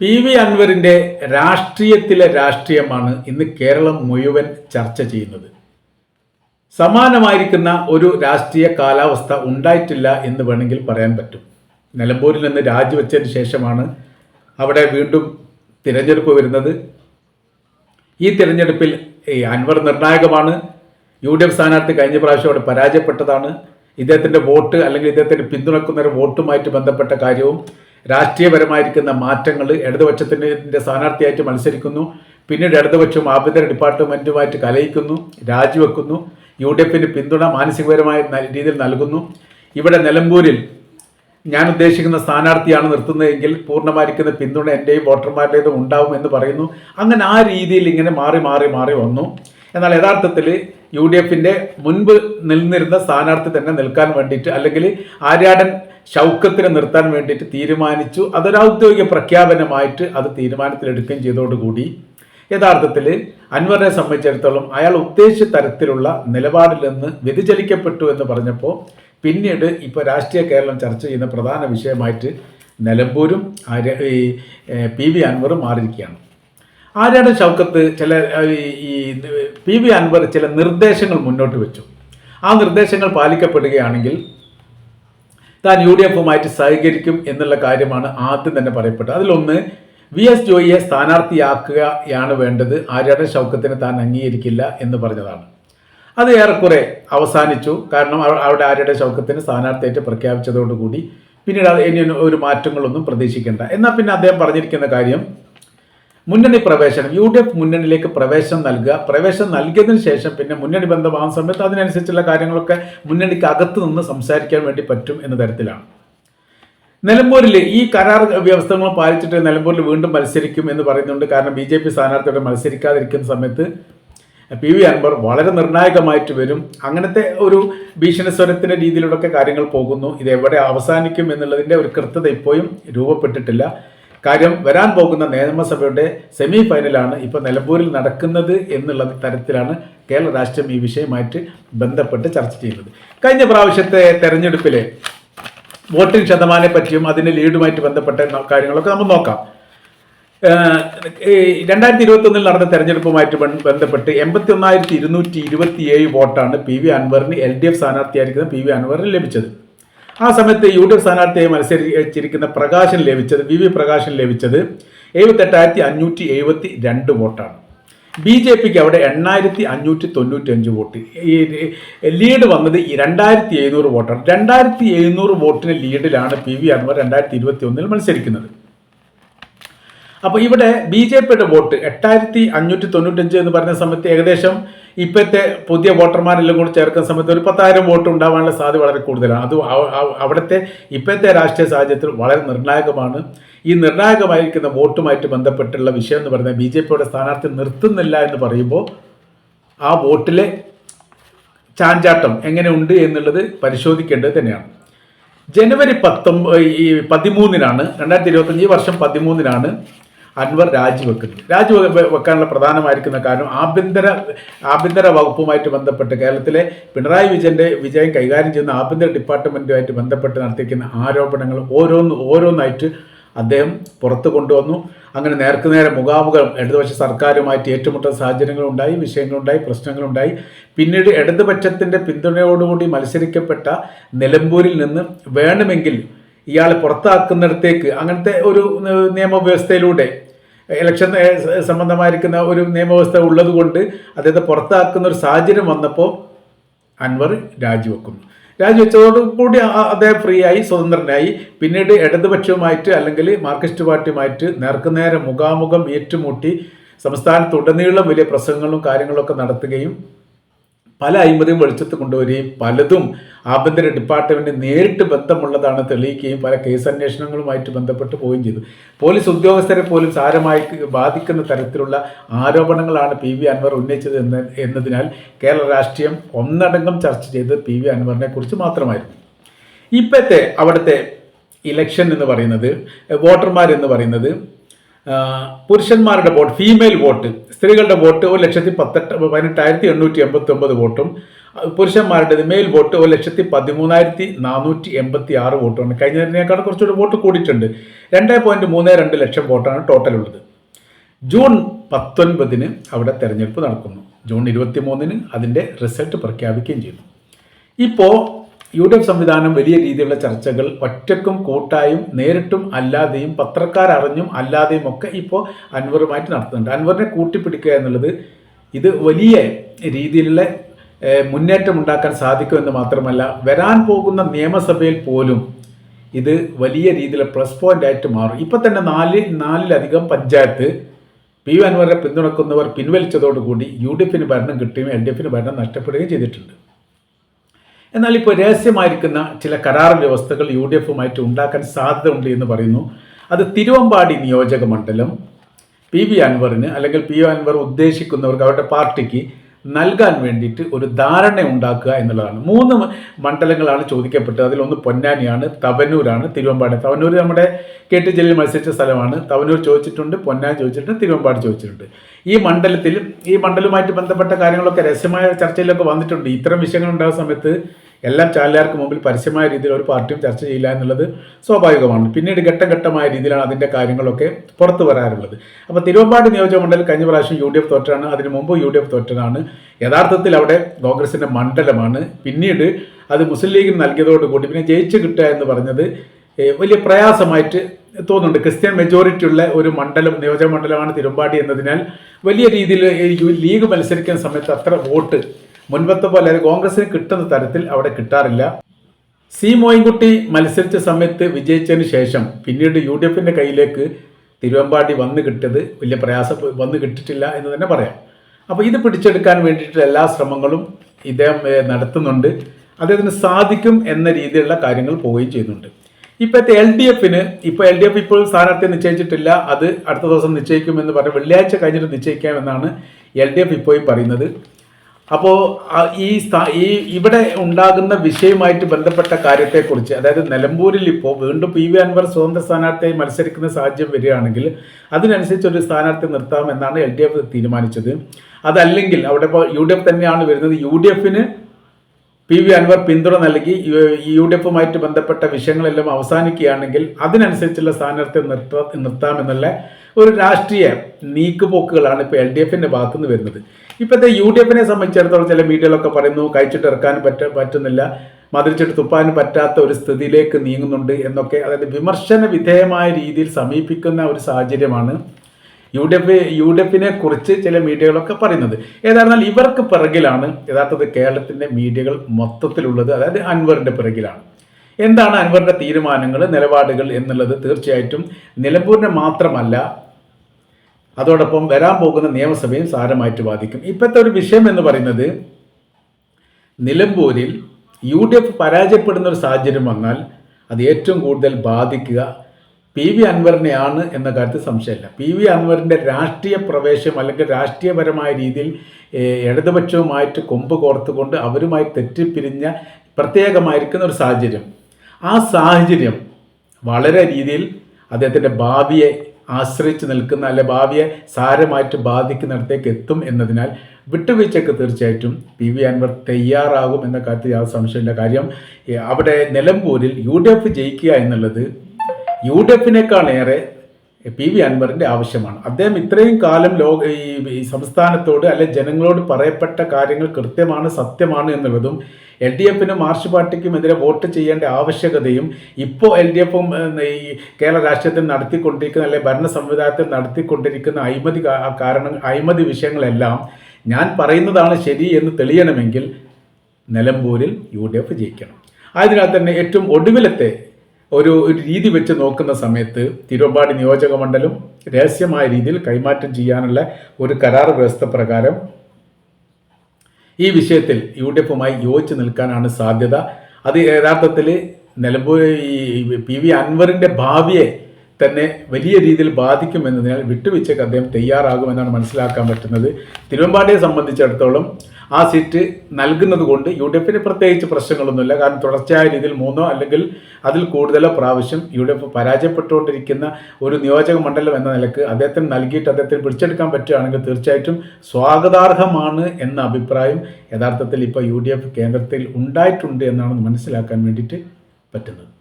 P V അൻവറിന്റെ രാഷ്ട്രീയത്തിലെ രാഷ്ട്രീയമാണ് ഇന്ന് കേരളം മുഴുവൻ ചർച്ച ചെയ്യുന്നത്. സമാനമായിരിക്കുന്ന ഒരു രാഷ്ട്രീയ കാലാവസ്ഥ ഉണ്ടായിട്ടില്ല എന്ന് വേണമെങ്കിൽ പറയാൻ പറ്റും. നിലമ്പൂരിൽ നിന്ന് രാജിവെച്ചതിന് ശേഷമാണ് അവിടെ വീണ്ടും തിരഞ്ഞെടുപ്പ് വരുന്നത്. ഈ തിരഞ്ഞെടുപ്പിൽ ഈ അൻവർ നിർണായകമാണ്. യു ഡി എഫ് സ്ഥാനാർത്ഥി കഴിഞ്ഞ പ്രാവശ്യം അവിടെ പരാജയപ്പെട്ടതാണ്. ഇദ്ദേഹത്തിന്റെ വോട്ട് അല്ലെങ്കിൽ ഇദ്ദേഹത്തിന് പിന്തുണക്കുന്നൊരു വോട്ടുമായിട്ട് ബന്ധപ്പെട്ട കാര്യവും രാഷ്ട്രീയപരമായിരിക്കുന്ന മാറ്റങ്ങൾ ഇടതുപക്ഷത്തിന്റെ സ്ഥാനാർത്ഥിയായിട്ട് മത്സരിക്കുന്നു. പിന്നീട് ഇടതുപക്ഷം ആഭ്യന്തര ഡിപ്പാർട്ട്മെന്റുമായിട്ട് കലയിക്കുന്നു രാജിവെക്കുന്നു. യു ഡി എഫിന് പിന്തുണ മാനസികപരമായ രീതിയിൽ നൽകുന്നു. ഇവിടെ നിലമ്പൂരിൽ ഞാൻ ഉദ്ദേശിക്കുന്ന സ്ഥാനാർത്ഥിയാണ് നിർത്തുന്നതെങ്കിൽ പൂർണമായിരിക്കുന്ന പിന്തുണ എന്റെയും വോട്ടർമാരുടേതും ഉണ്ടാവും എന്ന് പറയുന്നു. അങ്ങനെ ആ രീതിയിൽ ഇങ്ങനെ മാറി മാറി മാറി വന്നു. എന്നാൽ യഥാർത്ഥത്തിൽ യു ഡി എഫിന്റെ മുൻപ് നിന്നിരുന്ന സ്ഥാനാർത്ഥി തന്നെ നിൽക്കാൻ വേണ്ടിയിട്ട് അല്ലെങ്കിൽ ആര്യാടൻ ഷൗക്കത്തിനെ നിർത്താൻ വേണ്ടിയിട്ട് തീരുമാനിച്ചു. അതൊരു ഔദ്യോഗിക പ്രഖ്യാപനമായിട്ട് അത് തീരുമാനത്തിലെടുക്കുകയും ചെയ്തോടുകൂടി യഥാർത്ഥത്തിൽ അൻവറിനെ സംബന്ധിച്ചിടത്തോളം അയാൾ ഉദ്ദേശിച്ച തരത്തിലുള്ള നിലപാടിൽ നിന്ന് വ്യതിചലിക്കപ്പെട്ടു എന്ന് പറഞ്ഞപ്പോൾ പിന്നീട് ഇപ്പോൾ രാഷ്ട്രീയ കേരളം ചർച്ച ചെയ്യുന്ന പ്രധാന വിഷയമായിട്ട് നിലമ്പൂരും ഈ പി വി അൻവറും മാറിയിരിക്കുകയാണ്. ആര്യാട് ഷൗക്കത്ത് ചില ഈ പി വി അൻവർ ചില നിർദ്ദേശങ്ങൾ മുന്നോട്ട് വെച്ചു. ആ നിർദ്ദേശങ്ങൾ പാലിക്കപ്പെടുകയാണെങ്കിൽ താൻ യു ഡി എഫുമായിട്ട് സഹകരിക്കും എന്നുള്ള കാര്യമാണ് ആദ്യം തന്നെ പറയപ്പെട്ടത്. അതിലൊന്ന് വി എസ് ജോയിയെ സ്ഥാനാർത്ഥിയാക്കുകയാണ് വേണ്ടത്. ആര്യാടൻ ഷൗക്കത്തിന് താൻ അംഗീകരിക്കില്ല എന്ന് പറഞ്ഞതാണ്. അത് ഏറെക്കുറെ അവസാനിച്ചു. കാരണം അവ- അവിടെ ആര്യാടൻ ശൗക്കത്തിന് സ്ഥാനാർത്ഥിയായിട്ട് പ്രഖ്യാപിച്ചതോടുകൂടി പിന്നീട് അത് ഇനി ഒരു മാറ്റങ്ങളൊന്നും പ്രതീക്ഷിക്കേണ്ട. എന്നാൽ പിന്നെ അദ്ദേഹം പറഞ്ഞിരിക്കുന്ന കാര്യം മുന്നണി പ്രവേശനം യു ഡി എഫ് മുന്നണിയിലേക്ക് പ്രവേശനം നൽകുക. പ്രവേശനം നൽകിയതിനു ശേഷം പിന്നെ മുന്നണി ബന്ധമാകുന്ന സമയത്ത് അതിനനുസരിച്ചുള്ള കാര്യങ്ങളൊക്കെ മുന്നണിക്ക് അകത്ത് നിന്ന് സംസാരിക്കാൻ വേണ്ടി പറ്റും എന്ന തരത്തിലാണ്. നിലമ്പൂരിൽ ഈ കരാർ വ്യവസ്ഥകൾ പാലിച്ചിട്ട് നിലമ്പൂരിൽ വീണ്ടും മത്സരിക്കും എന്ന് പറയുന്നുണ്ട്. കാരണം ബി ജെ പി സ്ഥാനാർത്ഥിയുടെ മത്സരിക്കാതിരിക്കുന്ന സമയത്ത് പി വി അൻവർ വളരെ നിർണായകമായിട്ട് വരും. അങ്ങനത്തെ ഒരു ഭീഷണസ്വരത്തിന്റെ രീതിയിലൂടെയൊക്കെ കാര്യങ്ങൾ പോകുന്നു. ഇത് എവിടെ അവസാനിക്കും എന്നുള്ളതിന്റെ ഒരു കൃത്യത ഇപ്പോഴും രൂപപ്പെട്ടിട്ടില്ല. കാര്യം വരാൻ പോകുന്ന നിയമസഭയുടെ സെമി ഫൈനലാണ് ഇപ്പോൾ നിലമ്പൂരിൽ നടക്കുന്നത് എന്നുള്ള തരത്തിലാണ് കേരള രാഷ്ട്രീയം ഈ വിഷയമായിട്ട് ബന്ധപ്പെട്ട് ചർച്ച ചെയ്യുന്നത്. കഴിഞ്ഞ പ്രാവശ്യത്തെ തെരഞ്ഞെടുപ്പിലെ വോട്ടിംഗ് ശതമാനെ പറ്റിയും അതിന്റെ ലീഡുമായിട്ട് ബന്ധപ്പെട്ട കാര്യങ്ങളൊക്കെ നമുക്ക് നോക്കാം. രണ്ടായിരത്തി ഇരുപത്തി ഒന്നിൽ നടന്ന തെരഞ്ഞെടുപ്പുമായിട്ട് ബന്ധപ്പെട്ട് എൺപത്തി ഒന്നായിരത്തി ഇരുന്നൂറ്റി ഇരുപത്തിയേഴ് വോട്ടാണ് പി വി അൻവറിന് എൽ ഡി എഫ് സ്ഥാനാർത്ഥിയായിരിക്കുന്ന പി വി അൻവറിന് ലഭിച്ചത്. ആ സമയത്ത് യു ഡി എഫ് സ്ഥാനാർത്ഥിയായി മത്സരിച്ചിരിക്കുന്ന പ്രകാശൻ ലഭിച്ചത് വി വി പ്രകാശൻ ലഭിച്ചത് എഴുപത്തെട്ടായിരത്തി അഞ്ഞൂറ്റി എഴുപത്തി രണ്ട് വോട്ടാണ്. ബി ജെ പിക്ക് അവിടെ എണ്ണായിരത്തി അഞ്ഞൂറ്റി തൊണ്ണൂറ്റി അഞ്ച് വോട്ട്. ഈ ലീഡ് വന്നത് ഈ രണ്ടായിരത്തി എഴുന്നൂറ് വോട്ടാണ്. രണ്ടായിരത്തി എഴുന്നൂറ് വോട്ടിന് ലീഡിലാണ് പി വി അൻവർ രണ്ടായിരത്തി ഇരുപത്തി ഒന്നിൽ മത്സരിക്കുന്നത്. അപ്പോൾ ഇവിടെ ബി ജെ പിയുടെ വോട്ട് എട്ടായിരത്തി അഞ്ഞൂറ്റി തൊണ്ണൂറ്റഞ്ച് എന്ന് പറഞ്ഞ സമയത്ത് ഏകദേശം ഇപ്പോഴത്തെ പുതിയ വോട്ടർമാരെല്ലാം കൂടി ചേർക്കുന്ന സമയത്ത് ഒരു പത്തായിരം വോട്ട് ഉണ്ടാവാനുള്ള സാധ്യത വളരെ കൂടുതലാണ്. അത് അവ- അവ- അവിടുത്തെ ഇപ്പോഴത്തെ രാഷ്ട്രീയ സാഹചര്യത്തിൽ വളരെ നിർണായകമാണ്. ഈ നിർണായകമായിരിക്കുന്ന വോട്ടുമായിട്ട് ബന്ധപ്പെട്ടുള്ള വിഷയം എന്ന് പറയുന്നത് ബി ജെ പിയുടെ സ്ഥാനാർത്ഥി നിർത്തുന്നില്ല എന്ന് പറയുമ്പോൾ ആ വോട്ടിലെ ചാഞ്ചാട്ടം എങ്ങനെയുണ്ട് എന്നുള്ളത് പരിശോധിക്കേണ്ടത് തന്നെയാണ്. ജനുവരി പത്തൊമ്പത് ഈ പതിമൂന്നിനാണ് രണ്ടായിരത്തി ഇരുപത്തഞ്ച് ഈ വർഷം പതിമൂന്നിനാണ് അൻവർ രാജിവെക്കുന്നു. രാജി വെക്കാനുള്ള പ്രധാനമായിരിക്കുന്ന കാരണം ആഭ്യന്തര ആഭ്യന്തര വകുപ്പുമായിട്ട് ബന്ധപ്പെട്ട് കേരളത്തിലെ പിണറായി വിജയന്റെ വിജയം കൈകാര്യം ചെയ്യുന്ന ആഭ്യന്തര ഡിപ്പാർട്ട്മെന്റുമായിട്ട് ബന്ധപ്പെട്ട് നടത്തിയിരിക്കുന്ന ആരോപണങ്ങൾ ഓരോന്ന് ഓരോന്നായിട്ട് അദ്ദേഹം പുറത്തു കൊണ്ടുവന്നു. അങ്ങനെ നേർക്കുനേരെ മുഖാമുഖം ഇടതുപക്ഷ സർക്കാരുമായിട്ട് ഏറ്റുമുട്ടൽ സാഹചര്യങ്ങളുണ്ടായി വിഷയങ്ങളുണ്ടായി പ്രശ്നങ്ങളുണ്ടായി. പിന്നീട് ഇടതുപക്ഷത്തിന്റെ പിന്തുണയോടുകൂടി മത്സരിക്കപ്പെട്ട നിലമ്പൂരിൽ നിന്ന് വേണമെങ്കിൽ ഇയാളെ പുറത്താക്കുന്നിടത്തേക്ക് അങ്ങനത്തെ ഒരു നിയമവ്യവസ്ഥയിലൂടെ ഇലക്ഷൻ സംബന്ധമായിരിക്കുന്ന ഒരു നിയമവ്യവസ്ഥ ഉള്ളതുകൊണ്ട് അദ്ദേഹത്തെ പുറത്താക്കുന്ന ഒരു സാഹചര്യം വന്നപ്പോൾ അൻവർ രാജിവെക്കുന്നു. രാജിവെച്ചതോടുകൂടി കൂടി അദ്ദേഹം ഫ്രീ ആയി സ്വതന്ത്രനായി. പിന്നീട് ഇടതുപക്ഷവുമായിട്ട് അല്ലെങ്കിൽ മാർക്സിസ്റ്റ് പാർട്ടിയുമായിട്ട് നേർക്കുനേരെ മുഖാമുഖം ഏറ്റുമുട്ടി സംസ്ഥാനത്തുടനീളം വലിയ പ്രസംഗങ്ങളും കാര്യങ്ങളൊക്കെ നടത്തുകയും പല അഴിമതിയും വെളിച്ചത്ത് കൊണ്ടുവരികയും പലതും ആഭ്യന്തര ഡിപ്പാർട്ട്മെന്റ് നേരിട്ട് ബന്ധമുള്ളതാണ് തെളിയിക്കുകയും പല കേസ് അന്വേഷണങ്ങളുമായിട്ട് ബന്ധപ്പെട്ട് പോവുകയും ചെയ്തു. പോലീസ് ഉദ്യോഗസ്ഥരെ പോലും സാരമായി ബാധിക്കുന്ന തരത്തിലുള്ള ആരോപണങ്ങളാണ് പി വി അൻവർ ഉന്നയിച്ചത് എന്ന് എന്നതിനാൽ കേരള രാഷ്ട്രീയം ഒന്നടങ്കം ചർച്ച ചെയ്ത് പി വി അൻവറിനെ കുറിച്ച് മാത്രമായിരുന്നു. ഇപ്പോഴത്തെ അവിടുത്തെ ഇലക്ഷൻ എന്ന് പറയുന്നത് വോട്ടർമാർ എന്ന് പറയുന്നത് പുരുഷന്മാരുടെ വോട്ട് ഫീമെയിൽ വോട്ട് സ്ത്രീകളുടെ വോട്ട് ഒരു ലക്ഷത്തി പത്തെട്ട് പതിനെട്ടായിരത്തി എണ്ണൂറ്റി എൺപത്തി ഒമ്പത് വോട്ടും പുരുഷന്മാരുടെ മെയിൽ വോട്ട് ഒരു ലക്ഷത്തി പതിമൂന്നായിരത്തി നാനൂറ്റി എൺപത്തി ആറ് വോട്ടുമാണ് കഴിഞ്ഞതിനേക്കാൾ കുറച്ചുകൂടി വോട്ട് കൂടിയിട്ടുണ്ട്. രണ്ട് പോയിന്റ് മൂന്ന് രണ്ട് ലക്ഷം വോട്ടാണ് ടോട്ടൽ ഉള്ളത്. ജൂൺ പത്തൊൻപതിന് അവിടെ തെരഞ്ഞെടുപ്പ് നടക്കുന്നു. ജൂൺ ഇരുപത്തി മൂന്നിന് അതിന്റെ റിസൾട്ട് പ്രഖ്യാപിക്കുകയും ചെയ്യുന്നു. ഇപ്പോൾ യു ഡി എഫ് സംവിധാനം വലിയ രീതിയിലുള്ള ചർച്ചകൾ ഒറ്റക്കും കൂട്ടായും നേരിട്ടും അല്ലാതെയും പത്രക്കാരറിഞ്ഞും അല്ലാതെയും ഒക്കെ ഇപ്പോൾ അൻവറുമായിട്ട് നടത്തുന്നുണ്ട്. അൻവറിനെ കൂട്ടിപ്പിടിക്കുക എന്നുള്ളത് ഇത് വലിയ രീതിയിലുള്ള മുന്നേറ്റം ഉണ്ടാക്കാൻ സാധിക്കുമെന്ന് മാത്രമല്ല വരാൻ പോകുന്ന നിയമസഭയിൽ പോലും ഇത് വലിയ രീതിയിൽ പ്ലസ് പോയിന്റ് ആയിട്ട് മാറും. ഇപ്പം തന്നെ നാല് നാലിലധികം പഞ്ചായത്ത് പി അൻവറിനെ പിന്തുണക്കുന്നവർ പിൻവലിച്ചതോടുകൂടി യു ഡി എഫിന് ഭരണം കിട്ടുകയും എൽ ഡി എഫിന് ഭരണം നഷ്ടപ്പെടുകയും ചെയ്തിട്ടുണ്ട്. എന്നാൽ ഇപ്പോൾ രഹസ്യമായിരിക്കുന്ന ചില കരാർ വ്യവസ്ഥകൾ യു ഡി എഫുമായിട്ട് ഉണ്ടാക്കാൻ സാധ്യതയുണ്ട് എന്ന് പറയുന്നു. അത് തിരുവമ്പാടി നിയോജക മണ്ഡലം പി വി അൻവറിന് അല്ലെങ്കിൽ പി വി അൻവർ ഉദ്ദേശിക്കുന്നവർക്ക് അവരുടെ പാർട്ടിക്ക് നൽകാൻ വേണ്ടിയിട്ട് ഒരു ധാരണ ഉണ്ടാക്കുക എന്നുള്ളതാണ്. മൂന്ന് മണ്ഡലങ്ങളാണ് ചോദിക്കപ്പെട്ടത്. അതിലൊന്ന് പൊന്നാനിയാണ് തവനൂരാണ് തിരുവമ്പാടി. തവനൂർ നമ്മുടെ കെ ടി ജലീൽ മത്സരിച്ച സ്ഥലമാണ്. തവനൂർ ചോദിച്ചിട്ടുണ്ട് പൊന്നാനി ചോദിച്ചിട്ടുണ്ട് തിരുവമ്പാടി ചോദിച്ചിട്ടുണ്ട്. ഈ മണ്ഡലത്തിൽ ഈ മണ്ഡലവുമായിട്ട് ബന്ധപ്പെട്ട കാര്യങ്ങളൊക്കെ രഹസ്യമായ ചർച്ചയിലൊക്കെ വന്നിട്ടുണ്ട്. ഇത്തരം വിഷയങ്ങൾ ഉണ്ടാകുന്ന സമയത്ത് എല്ലാം ചാനലുകാർക്ക് മുമ്പിൽ പരസ്യമായ രീതിയിൽ ഒരു പാർട്ടിയും ചർച്ച ചെയ്യില്ല എന്നുള്ളത് സ്വാഭാവികമാണ്. പിന്നീട് ഘട്ടം ഘട്ടമായ രീതിയിലാണ് അതിന്റെ കാര്യങ്ങളൊക്കെ പുറത്തു വരാറുള്ളത്. അപ്പോൾ തിരുവമ്പാടി നിയോജക മണ്ഡലം കഴിഞ്ഞ പ്രാവശ്യം യു ഡി എഫ് തോറ്റാണ് അതിന് മുമ്പ് യു ഡി എഫ് തോറ്റതാണ്. യഥാർത്ഥത്തിൽ അവിടെ കോൺഗ്രസിന്റെ മണ്ഡലമാണ്. പിന്നീട് അത് മുസ്ലിം ലീഗിന് നൽകിയതോടുകൂടി പിന്നെ ജയിച്ചു കിട്ടുക എന്ന് പറഞ്ഞത് വലിയ പ്രയാസമായിട്ട് തോന്നുന്നുണ്ട്. ക്രിസ്ത്യൻ മെജോറിറ്റി ഉള്ള ഒരു മണ്ഡലം നിയോജക മണ്ഡലമാണ് തിരുമ്പാടി എന്നതിനാൽ വലിയ രീതിയിൽ ലീഗ് മത്സരിക്കുന്ന സമയത്ത് അത്ര വോട്ട് മുൻപത്തെ പോലെ കോൺഗ്രസിന് കിട്ടുന്ന തരത്തിൽ അവിടെ കിട്ടാറില്ല. സി മോയിൻകുട്ടി മത്സരിച്ച സമയത്ത് വിജയിച്ചതിന് ശേഷം പിന്നീട് യു ഡി എഫിന്റെ കയ്യിലേക്ക് തിരുവമ്പാടി വന്ന് കിട്ടിയത് വലിയ പ്രയാസം വന്നു കിട്ടിയിട്ടില്ല എന്ന് തന്നെ പറയാം. അപ്പോൾ ഇത് പിടിച്ചെടുക്കാൻ വേണ്ടിയിട്ടുള്ള എല്ലാ ശ്രമങ്ങളും ഇദ്ദേഹം നടത്തുന്നുണ്ട്. അദ്ദേഹത്തിന് സാധിക്കും എന്ന രീതിയിലുള്ള കാര്യങ്ങൾ പോവുകയും ചെയ്യുന്നുണ്ട്. ഇപ്പോഴത്തെ എൽ ഡി എഫിന് ഇപ്പോൾ എൽ ഡി എഫ് ഇപ്പോൾ സ്ഥാനാർത്ഥിയെ നിശ്ചയിച്ചിട്ടില്ല. അത് അടുത്ത ദിവസം നിശ്ചയിക്കുമെന്ന് പറഞ്ഞ് വെള്ളിയാഴ്ച കഴിഞ്ഞിട്ട് നിശ്ചയിക്കാമെന്നാണ് എൽ ഡി എഫ് ഇപ്പോഴും പറയുന്നത്. അപ്പോൾ ഈ ഈ ഇവിടെ ഉണ്ടാകുന്ന വിഷയമായിട്ട് ബന്ധപ്പെട്ട കാര്യത്തെക്കുറിച്ച് അതായത് നിലമ്പൂരിൽ ഇപ്പോൾ വീണ്ടും പി വി അൻവർ സ്വതന്ത്ര സ്ഥാനാർത്ഥിയായി മത്സരിക്കുന്ന സാഹചര്യം വരികയാണെങ്കിൽ അതിനനുസരിച്ച് ഒരു സ്ഥാനാർത്ഥി നിർത്താം എന്നാണ് എൽ ഡി എഫ് തീരുമാനിച്ചത്. അതല്ലെങ്കിൽ അവിടെ ഇപ്പോൾ യു ഡി എഫ് തന്നെയാണ് വരുന്നത്. യു ഡി എഫിന് പി വി അൻവർ പിന്തുണ നൽകി യു ഡി എഫുമായിട്ട് ബന്ധപ്പെട്ട വിഷയങ്ങളെല്ലാം അവസാനിക്കുകയാണെങ്കിൽ അതിനനുസരിച്ചുള്ള സ്ഥാനാർത്ഥി നിർത്ത നിർത്താമെന്നുള്ള ഒരു രാഷ്ട്രീയ നീക്കുപോക്കുകളാണ് ഇപ്പോൾ എൽ ഡി എഫിന്റെ ഭാഗത്തുനിന്ന് വരുന്നത്. ഇപ്പോഴത്തെ യു ഡി എഫിനെ സംബന്ധിച്ചിടത്തോളം ചില മീഡിയകളൊക്കെ പറയുന്നു കഴിച്ചിട്ട് ഇറക്കാൻ പറ്റ പറ്റുന്നില്ല മതിരിച്ചിട്ട് തുപ്പാനും പറ്റാത്ത ഒരു സ്ഥിതിയിലേക്ക് നീങ്ങുന്നുണ്ട് എന്നൊക്കെ. അതായത് വിമർശന വിധേയമായ രീതിയിൽ സമീപിക്കുന്ന ഒരു സാഹചര്യമാണ് U D F U D എഫിനെ കുറിച്ച് ചില മീഡിയകളൊക്കെ പറയുന്നത്. ഏതായിരുന്നാൽ ഇവർക്ക് പിറകിലാണ് യഥാർത്ഥത്തിൽ കേരളത്തിന്റെ മീഡിയകൾ മൊത്തത്തിലുള്ളത് അതായത് അൻവറിന്റെ പിറകിലാണ്. എന്താണ് അൻവറിന്റെ തീരുമാനങ്ങൾ നിലപാടുകൾ എന്നുള്ളത് തീർച്ചയായിട്ടും നിലമ്പൂരിനെ മാത്രമല്ല അതോടൊപ്പം വരാൻ പോകുന്ന നിയമസഭയും സാരമായിട്ട് ബാധിക്കും. ഇപ്പോഴത്തെ ഒരു വിഷയം എന്ന് പറയുന്നത് നിലമ്പൂരിൽ യു ഡി എഫ് പരാജയപ്പെടുന്ന ഒരു സാഹചര്യം വന്നാൽ അത് ഏറ്റവും കൂടുതൽ ബാധിക്കുക. പി വി അൻവറിനെയാണ് എന്ന കാര്യത്തിൽ സംശയമില്ല. പി വി അൻവറിന്റെ രാഷ്ട്രീയ പ്രവേശം അല്ലെങ്കിൽ രാഷ്ട്രീയപരമായ രീതിയിൽ ഇടതുപക്ഷവുമായിട്ട് കൊമ്പ് കോർത്തുകൊണ്ട് അവരുമായി തെറ്റിപ്പിരിഞ്ഞ പ്രത്യേകമായിരിക്കുന്ന ഒരു സാഹചര്യം. ആ സാഹചര്യം വളരെ രീതിയിൽ അദ്ദേഹത്തിന്റെ ഭാവിയെ ആശ്രയിച്ച് നിൽക്കുന്ന അല്ലെ ഭാവിയെ സാരമായിട്ട് ബാധിക്കുന്നിടത്തേക്ക് എത്തും എന്നതിനാൽ വിട്ടുവീഴ്ചയ്ക്ക് തീർച്ചയായിട്ടും പി വി അൻവർ തയ്യാറാകും എന്ന കാര്യത്തിൽ യാതൊരു സംശയമില്ല കാര്യം അവിടെ നിലമ്പൂരിൽ യു ഡി എഫ് ജയിക്കുക എന്നുള്ളത് യു ഡി എഫിനേക്കാളേറെ പി വി അൻവറിന്റെ ആവശ്യമാണ്. അദ്ദേഹം ഇത്രയും കാലം ലോക ഈ സംസ്ഥാനത്തോട് അല്ലെ ജനങ്ങളോട് പറയപ്പെട്ട കാര്യങ്ങൾ കൃത്യമാണ് സത്യമാണ് എന്നുള്ളതും എൽ ഡി എഫിനും മാർച്ച് പാർട്ടിക്കും എതിരെ വോട്ട് ചെയ്യേണ്ട ആവശ്യകതയും ഇപ്പോൾ എൽ ഡി എഫും ഈ കേരള രാഷ്ട്രീയത്തിൽ നടത്തിക്കൊണ്ടിരിക്കുന്ന അല്ലെ ഭരണ സംവിധാനത്തിൽ നടത്തിക്കൊണ്ടിരിക്കുന്ന അഴിമതി കാരണം അഴിമതി വിഷയങ്ങളെല്ലാം ഞാൻ പറയുന്നതാണ് ശരി എന്ന് തെളിയണമെങ്കിൽ നിലമ്പൂരിൽ യു ഡി എഫ് ജയിക്കണം. അതിനാൽ തന്നെ ഏറ്റവും ഒടുവിലത്തെ ഒരു ഒരു രീതി വെച്ച് നോക്കുന്ന സമയത്ത് തിരുവമ്പാടി നിയോജക മണ്ഡലം രഹസ്യമായ രീതിയിൽ കൈമാറ്റം ചെയ്യാനുള്ള ഒരു കരാർ വ്യവസ്ഥ പ്രകാരം ഈ വിഷയത്തിൽ യു ഡി എഫുമായി യോജിച്ച് നിൽക്കാനാണ് സാധ്യത. അത് യഥാർത്ഥത്തിൽ നിലമ്പൂർ ഈ പി വി അൻവറിന്റെ ഭാവിയെ തന്നെ വലിയ രീതിയിൽ ബാധിക്കുമെന്നതിനാൽ വിട്ടുവീഴ്ചയ്ക്ക് അദ്ദേഹം തയ്യാറാകുമെന്നാണ് മനസ്സിലാക്കാൻ പറ്റുന്നത്. തിരുവമ്പാടിയെ സംബന്ധിച്ചിടത്തോളം ആ സീറ്റ് നൽകുന്നത് കൊണ്ട് യു ഡി എഫിന് പ്രത്യേകിച്ച് പ്രശ്നങ്ങളൊന്നുമില്ല. കാരണം തുടർച്ചയായ രീതിയിൽ മൂന്നോ അല്ലെങ്കിൽ അതിൽ കൂടുതലോ പ്രാവശ്യം യു ഡി എഫ് പരാജയപ്പെട്ടുകൊണ്ടിരിക്കുന്ന ഒരു നിയോജക മണ്ഡലം എന്ന നിലയ്ക്ക് അദ്ദേഹത്തിന് നൽകിയിട്ട് അദ്ദേഹത്തിന് പിടിച്ചെടുക്കാൻ പറ്റുകയാണെങ്കിൽ തീർച്ചയായിട്ടും സ്വാഗതാർഹമാണ് എന്ന അഭിപ്രായം യഥാർത്ഥത്തിൽ ഇപ്പോൾ യു ഡി എഫ് കേന്ദ്രത്തിൽ ഉണ്ടായിട്ടുണ്ട് എന്നാണ് മനസ്സിലാക്കാൻ വേണ്ടിയിട്ട് പറ്റുന്നത്.